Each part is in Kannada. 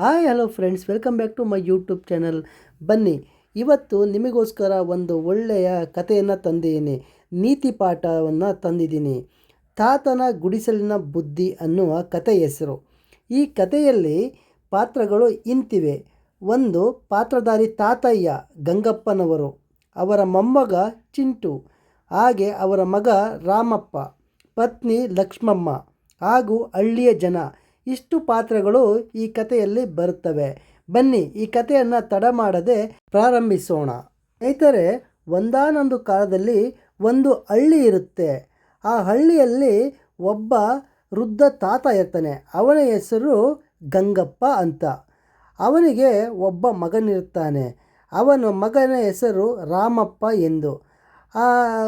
Hi hello friends welcome back to my YouTube channel ಬನ್ನಿ, ಇವತ್ತು ನಿಮಗೋಸ್ಕರ ಒಂದು ಒಳ್ಳೆಯ ಕಥೆಯನ್ನು ತಂದಿದ್ದೀನಿ. ನೀತಿ ಪಾಠವನ್ನು ತಂದಿದ್ದೀನಿ. ತಾತನ ಗುಡಿಸಲಿನ ಬುದ್ಧಿ ಅನ್ನುವ ಕಥೆ ಹೆಸರು. ಈ ಕಥೆಯಲ್ಲಿ ಪಾತ್ರಗಳು ಇಂತಿವೆ. ಒಂದು, ಪಾತ್ರಧಾರಿ ತಾತಯ್ಯ ಗಂಗಪ್ಪನವರು, ಅವರ ಮೊಮ್ಮಗ ಚಿಂಟು, ಹಾಗೆ ಅವರ ಮಗ ರಾಮಪ್ಪ, ಪತ್ನಿ ಲಕ್ಷ್ಮಮ್ಮ ಹಾಗೂ ಹಳ್ಳಿಯ ಜನ. ಇಷ್ಟು ಪಾತ್ರಗಳು ಈ ಕಥೆಯಲ್ಲಿ ಬರುತ್ತವೆ. ಬನ್ನಿ, ಈ ಕಥೆಯನ್ನು ತಡ ಮಾಡದೆ ಪ್ರಾರಂಭಿಸೋಣ. ಸ್ನೇಹಿತರೆ, ಒಂದಾನೊಂದು ಕಾಲದಲ್ಲಿ ಒಂದು ಹಳ್ಳಿ ಇರುತ್ತೆ. ಆ ಹಳ್ಳಿಯಲ್ಲಿ ಒಬ್ಬ ವೃದ್ಧ ತಾತ ಇರ್ತಾನೆ. ಅವನ ಹೆಸರು ಗಂಗಪ್ಪ ಅಂತ. ಅವನಿಗೆ ಒಬ್ಬ ಮಗನಿರ್ತಾನೆ. ಅವನ ಮಗನ ಹೆಸರು ರಾಮಪ್ಪ ಎಂದು. ಆ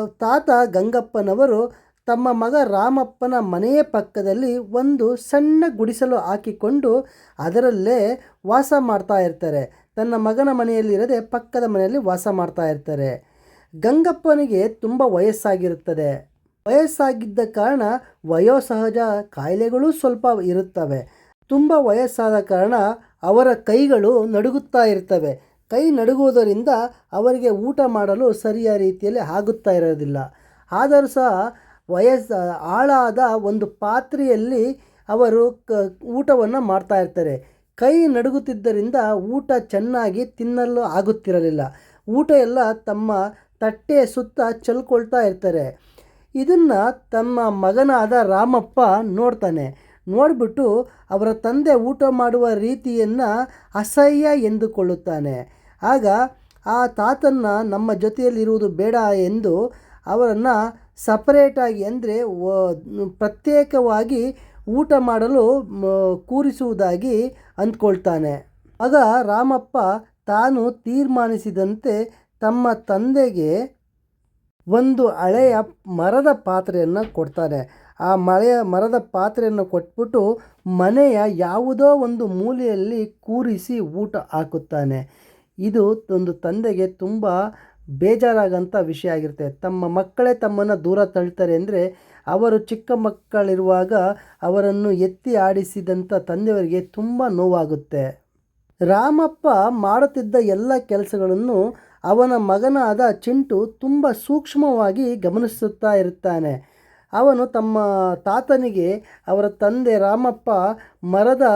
ತಾತ ಗಂಗಪ್ಪನವರು ತಮ್ಮ ಮಗ ರಾಮಪ್ಪನ ಮನೆಯ ಪಕ್ಕದಲ್ಲಿ ಒಂದು ಸಣ್ಣ ಗುಡಿಸಲು ಹಾಕಿಕೊಂಡು ಅದರಲ್ಲೇ ವಾಸ ಮಾಡ್ತಾ ಇರ್ತಾರೆ. ತನ್ನ ಮಗನ ಮನೆಯಲ್ಲಿರದೆ ಪಕ್ಕದ ಮನೆಯಲ್ಲಿ ವಾಸ ಮಾಡ್ತಾ ಇರ್ತಾರೆ. ಗಂಗಪ್ಪನಿಗೆ ತುಂಬ ವಯಸ್ಸಾಗಿರುತ್ತದೆ. ವಯಸ್ಸಾಗಿದ್ದ ಕಾರಣ ವಯೋಸಹಜ ಕಾಯಿಲೆಗಳು ಸ್ವಲ್ಪ ಇರುತ್ತವೆ. ತುಂಬ ವಯಸ್ಸಾದ ಕಾರಣ ಅವರ ಕೈಗಳು ನಡುಗುತ್ತಾ ಇರ್ತವೆ. ಕೈ ನಡುಗುವುದರಿಂದ ಅವರಿಗೆ ಊಟ ಮಾಡಲು ಸರಿಯಾದ ರೀತಿಯಲ್ಲಿ ಆಗುತ್ತಾ ಇರೋದಿಲ್ಲ. ಆದರೂ ಸಹ ವಯಸ್ಸು, ಆಳಾದ ಒಂದು ಪಾತ್ರೆಯಲ್ಲಿ ಅವರು ಕ, ಊಟವನ್ನು ಮಾಡ್ತಾಯಿರ್ತಾರೆ ಕೈ ನಡುಗುತ್ತಿದ್ದರಿಂದ ಊಟ ಚೆನ್ನಾಗಿ ತಿನ್ನಲು ಆಗುತ್ತಿರಲಿಲ್ಲ. ಊಟ ಎಲ್ಲ ತಮ್ಮ ತಟ್ಟೆಯ ಸುತ್ತ ಚೆಲ್ಕೊಳ್ತಾ ಇರ್ತಾರೆ. ಇದನ್ನು ತಮ್ಮ ಮಗನಾದ ರಾಮಪ್ಪ ನೋಡ್ತಾನೆ. ನೋಡಿಬಿಟ್ಟು ಅವರ ತಂದೆ ಊಟ ಮಾಡುವ ರೀತಿಯನ್ನು ಅಸಹ್ಯ ಎಂದುಕೊಳ್ಳುತ್ತಾನೆ. ಆಗ ಆ ತಾತನ್ನ ನಮ್ಮ ಜೊತೆಯಲ್ಲಿರುವುದು ಬೇಡ ಎಂದು ಅವರನ್ನು ಸಪರೇಟಾಗಿ ಅಂದರೆ ಪ್ರತ್ಯೇಕವಾಗಿ ಊಟ ಮಾಡಲು ಕೂರಿಸುವುದಾಗಿ ಅಂದ್ಕೊಳ್ತಾನೆ. ಆಗ ರಾಮಪ್ಪ ತಾನು ತೀರ್ಮಾನಿಸಿದಂತೆ ತಮ್ಮ ತಂದೆಗೆ ಒಂದು ಹಳೆಯ ಮರದ ಪಾತ್ರೆಯನ್ನು ಕೊಡ್ತಾನೆ. ಆ ಮಳೆಯ ಮರದ ಪಾತ್ರೆಯನ್ನು ಕೊಟ್ಬಿಟ್ಟು ಮನೆಯ ಯಾವುದೋ ಒಂದು ಮೂಲೆಯಲ್ಲಿ ಕೂರಿಸಿ ಊಟ ಹಾಕುತ್ತಾನೆ. ಇದು ಒಂದು ತಂದೆಗೆ ತುಂಬ ಬೇಜಾರಾಗಂಥ ವಿಷಯ ಆಗಿರುತ್ತೆ. ತಮ್ಮ ಮಕ್ಕಳೇ ತಮ್ಮನ್ನು ದೂರ ತಳ್ತಾರೆ ಅಂದರೆ ಅವರು ಚಿಕ್ಕ ಮಕ್ಕಳಿರುವಾಗ ಅವರನ್ನು ಎತ್ತಿ ಆಡಿಸಿದಂಥ ತಂದೆಯವರಿಗೆ ತುಂಬ ನೋವಾಗುತ್ತೆ. ರಾಮಪ್ಪ ಮಾಡುತ್ತಿದ್ದ ಎಲ್ಲ ಕೆಲಸಗಳನ್ನು ಅವನ ಮಗನಾದ ಚಿಂಟು ತುಂಬ ಸೂಕ್ಷ್ಮವಾಗಿ ಗಮನಿಸುತ್ತಾ ಇರುತ್ತಾನೆ. ಅವನು ತಮ್ಮ ತಾತನಿಗೆ ಅವರ ತಂದೆ ರಾಮಪ್ಪ ಮರದ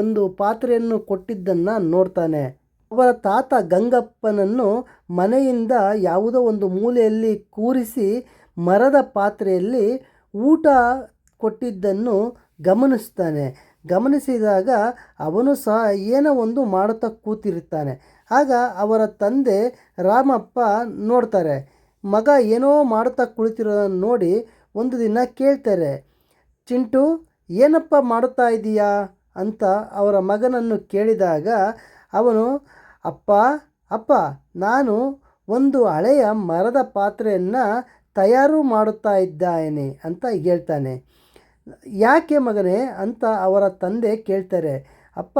ಒಂದು ಪಾತ್ರೆಯನ್ನು ಕೊಟ್ಟಿದ್ದನ್ನು ನೋಡ್ತಾನೆ. ಅವರ ತಾತ ಗಂಗಪ್ಪನನ್ನು ಮನೆಯಿಂದ ಯಾವುದೋ ಒಂದು ಮೂಲೆಯಲ್ಲಿ ಕೂರಿಸಿ ಮರದ ಪಾತ್ರೆಯಲ್ಲಿ ಊಟ ಕೊಟ್ಟಿದ್ದನ್ನು ಗಮನಿಸ್ತಾನೆ. ಗಮನಿಸಿದಾಗ ಅವನು ಸಹ ಏನೋ ಒಂದು ಮಾಡುತ್ತಾ ಕೂತಿರುತ್ತಾನೆ. ಆಗ ಅವರ ತಂದೆ ರಾಮಪ್ಪ ನೋಡ್ತಾರೆ, ಮಗ ಏನೋ ಮಾಡುತ್ತಾ ಕುಳಿತಿರೋದನ್ನು ನೋಡಿ ಒಂದು ದಿನ ಕೇಳ್ತಾರೆ, ಚಿಂಟು, ಏನಪ್ಪ ಮಾಡುತ್ತಾ ಇದೀಯಾ? ಅಂತ ಅವರ ಮಗನನ್ನು ಕೇಳಿದಾಗ ಅವನು, ಅಪ್ಪ ಅಪ್ಪ, ನಾನು ಒಂದು ಹಳೆಯ ಮರದ ಪಾತ್ರೆಯನ್ನು ತಯಾರು ಮಾಡುತ್ತಾ ಇದ್ದಾನೆ ಅಂತ ಹೇಳ್ತಾನೆ. ಯಾಕೆ ಮಗನೇ? ಅಂತ ಅವರ ತಂದೆ ಕೇಳ್ತಾರೆ. ಅಪ್ಪ,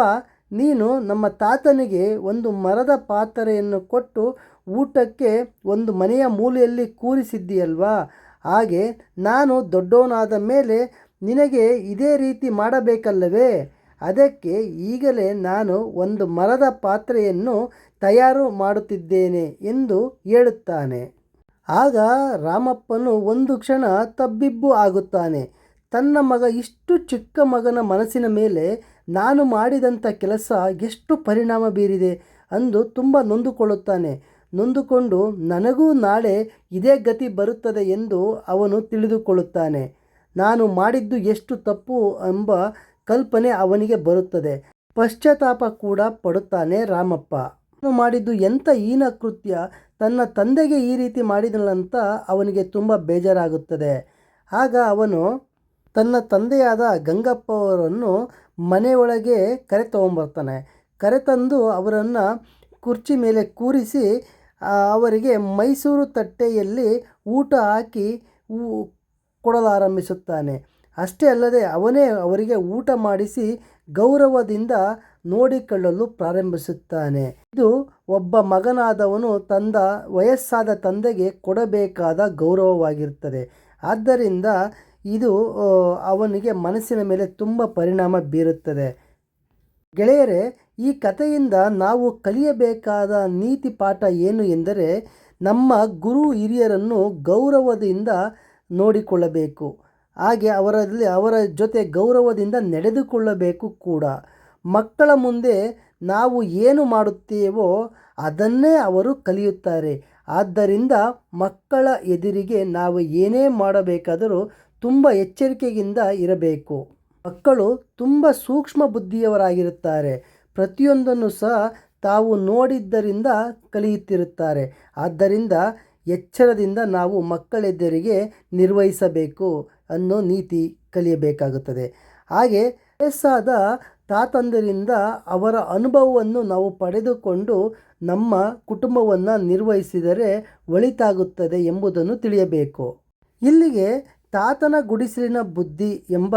ನೀನು ನಮ್ಮ ತಾತನಿಗೆ ಒಂದು ಮರದ ಪಾತ್ರೆಯನ್ನು ಕೊಟ್ಟು ಊಟಕ್ಕೆ ಒಂದು ಮನೆಯ ಮೂಲೆಯಲ್ಲಿ ಕೂರಿಸಿದ್ದೀಯಲ್ವಾ? ಹಾಗೆ ನಾನು ದೊಡ್ಡವನಾದ ಮೇಲೆ ನಿನಗೆ ಇದೇ ರೀತಿ ಮಾಡಬೇಕಲ್ಲವೇ? ಅದಕ್ಕೆ ಈಗಲೇ ನಾನು ಒಂದು ಮರದ ಪಾತ್ರೆಯನ್ನು ತಯಾರು ಮಾಡುತ್ತಿದ್ದೇನೆ ಎಂದು ಹೇಳುತ್ತಾನೆ. ಆಗ ರಾಮಪ್ಪನು ಒಂದು ಕ್ಷಣ ತಬ್ಬಿಬ್ಬು ಆಗುತ್ತಾನೆ. ತನ್ನ ಮಗ ಇಷ್ಟು ಚಿಕ್ಕ ಮಗನ ಮನಸ್ಸಿನ ಮೇಲೆ ನಾನು ಮಾಡಿದಂಥ ಕೆಲಸ ಎಷ್ಟು ಪರಿಣಾಮ ಬೀರಿದೆ ಅಂದು ತುಂಬ ನೊಂದುಕೊಳ್ಳುತ್ತಾನೆ. ನೊಂದುಕೊಂಡು ನನಗೂ ನಾಳೆ ಇದೇ ಗತಿ ಬರುತ್ತದೆ ಎಂದು ಅವನು ತಿಳಿದುಕೊಳ್ಳುತ್ತಾನೆ. ನಾನು ಮಾಡಿದ್ದು ಎಷ್ಟು ತಪ್ಪು ಎಂಬ ಕಲ್ಪನೆ ಅವನಿಗೆ ಬರುತ್ತದೆ. ಪಶ್ಚಾತ್ತಾಪ ಕೂಡ ಪಡುತ್ತಾನೆ ರಾಮಪ್ಪ. ಮಾಡಿದ್ದು ಎಂಥ ಹೀನ ಕೃತ್ಯ, ತನ್ನ ತಂದೆಗೆ ಈ ರೀತಿ ಮಾಡಿದನಂತ ಅವನಿಗೆ ತುಂಬ ಬೇಜಾರಾಗುತ್ತದೆ. ಆಗ ಅವನು ತನ್ನ ತಂದೆಯಾದ ಗಂಗಪ್ಪ ಅವರನ್ನು ಮನೆಯೊಳಗೆ ಕರೆ ತಗೊಂಬರ್ತಾನೆ. ಕರೆತಂದು ಅವರನ್ನು ಕುರ್ಚಿ ಮೇಲೆ ಕೂರಿಸಿ ಅವರಿಗೆ ಮೈಸೂರು ತಟ್ಟೆಯಲ್ಲಿ ಊಟ ಹಾಕಿ ಕೊಡಲಾರಂಭಿಸುತ್ತಾನೆ. ಅಷ್ಟೇ ಅಲ್ಲದೆ ಅವನೇ ಅವರಿಗೆ ಊಟ ಮಾಡಿಸಿ ಗೌರವದಿಂದ ನೋಡಿಕೊಳ್ಳಲು ಪ್ರಾರಂಭಿಸುತ್ತಾನೆ. ಇದು ಒಬ್ಬ ಮಗನಾದವನು ತಂದ, ವಯಸ್ಸಾದ ತಂದೆಗೆ ಕೊಡಬೇಕಾದ ಗೌರವವಾಗಿರುತ್ತದೆ. ಆದ್ದರಿಂದ ಇದು ಅವನಿಗೆ ಮನಸ್ಸಿನ ಮೇಲೆ ತುಂಬ ಪರಿಣಾಮ ಬೀರುತ್ತದೆ. ಗೆಳೆಯರೇ, ಈ ಕಥೆಯಿಂದ ನಾವು ಕಲಿಯಬೇಕಾದ ನೀತಿ ಪಾಠ ಏನು ಎಂದರೆ, ನಮ್ಮ ಗುರು ಹಿರಿಯರನ್ನು ಗೌರವದಿಂದ ನೋಡಿಕೊಳ್ಳಬೇಕು. ಹಾಗೆ ಅವರಲ್ಲಿ ಅವರ ಜೊತೆ ಗೌರವದಿಂದ ನಡೆದುಕೊಳ್ಳಬೇಕು ಕೂಡ. ಮಕ್ಕಳ ಮುಂದೆ ನಾವು ಏನು ಮಾಡುತ್ತೇವೋ ಅದನ್ನೇ ಅವರು ಕಲಿಯುತ್ತಾರೆ. ಆದ್ದರಿಂದ ಮಕ್ಕಳ ಎದುರಿಗೆ ನಾವು ಏನೇ ಮಾಡಬೇಕಾದರೂ ತುಂಬ ಎಚ್ಚರಿಕೆಯಿಂದ ಇರಬೇಕು. ಮಕ್ಕಳು ತುಂಬ ಸೂಕ್ಷ್ಮ ಬುದ್ಧಿಯವರಾಗಿರುತ್ತಾರೆ. ಪ್ರತಿಯೊಂದನ್ನು ಸಹ ತಾವು ನೋಡಿದ್ದರಿಂದ ಕಲಿಯುತ್ತಿರುತ್ತಾರೆ. ಆದ್ದರಿಂದ ಎಚ್ಚರದಿಂದ ನಾವು ಮಕ್ಕಳೆದುರಿಗೆ ನಿರ್ವಹಿಸಬೇಕು. ಅನ್ನೋ ನೀತಿ ಕಲಿಯಬೇಕಾಗುತ್ತದೆ. ಹಾಗೆ ವಯಸ್ಸಾದ ತಾತಂದರಿಂದ ಅವರ ಅನುಭವವನ್ನು ನಾವು ಪಡೆದುಕೊಂಡು ನಮ್ಮ ಕುಟುಂಬವನ್ನು ನಿರ್ವಹಿಸಿದರೆ ಒಳಿತಾಗುತ್ತದೆ ಎಂಬುದನ್ನು ತಿಳಿಯಬೇಕು. ಇಲ್ಲಿಗೆ ತಾತನ ಗುಡಿಸಲಿನ ಬುದ್ಧಿ ಎಂಬ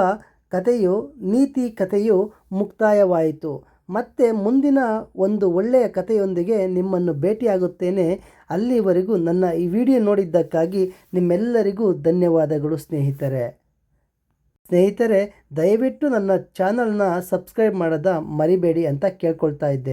ಕಥೆಯು, ನೀತಿ ಕಥೆಯು ಮುಕ್ತಾಯವಾಯಿತು. ಮತ್ತೆ ಮುಂದಿನ ಒಂದು ಒಳ್ಳೆಯ ಕಥೆಯೊಂದಿಗೆ ನಿಮ್ಮನ್ನು ಭೇಟಿಯಾಗುತ್ತೇನೆ. ಅಲ್ಲಿವರೆಗೂ ನನ್ನ ಈ ವಿಡಿಯೋ ನೋಡಿದ್ದಕ್ಕಾಗಿ ನಿಮ್ಮೆಲ್ಲರಿಗೂ ಧನ್ಯವಾದಗಳು ಸ್ನೇಹಿತರೆ. ಸ್ನೇಹಿತರೆ, ದಯವಿಟ್ಟು ನನ್ನ ಚಾನಲ್ನ ಸಬ್ಸ್ಕ್ರೈಬ್ ಮಾಡೋದ ಮರಿಬೇಡಿ ಅಂತ ಕೇಳ್ಕೊಳ್ತಾ ಇದ್ದೆ.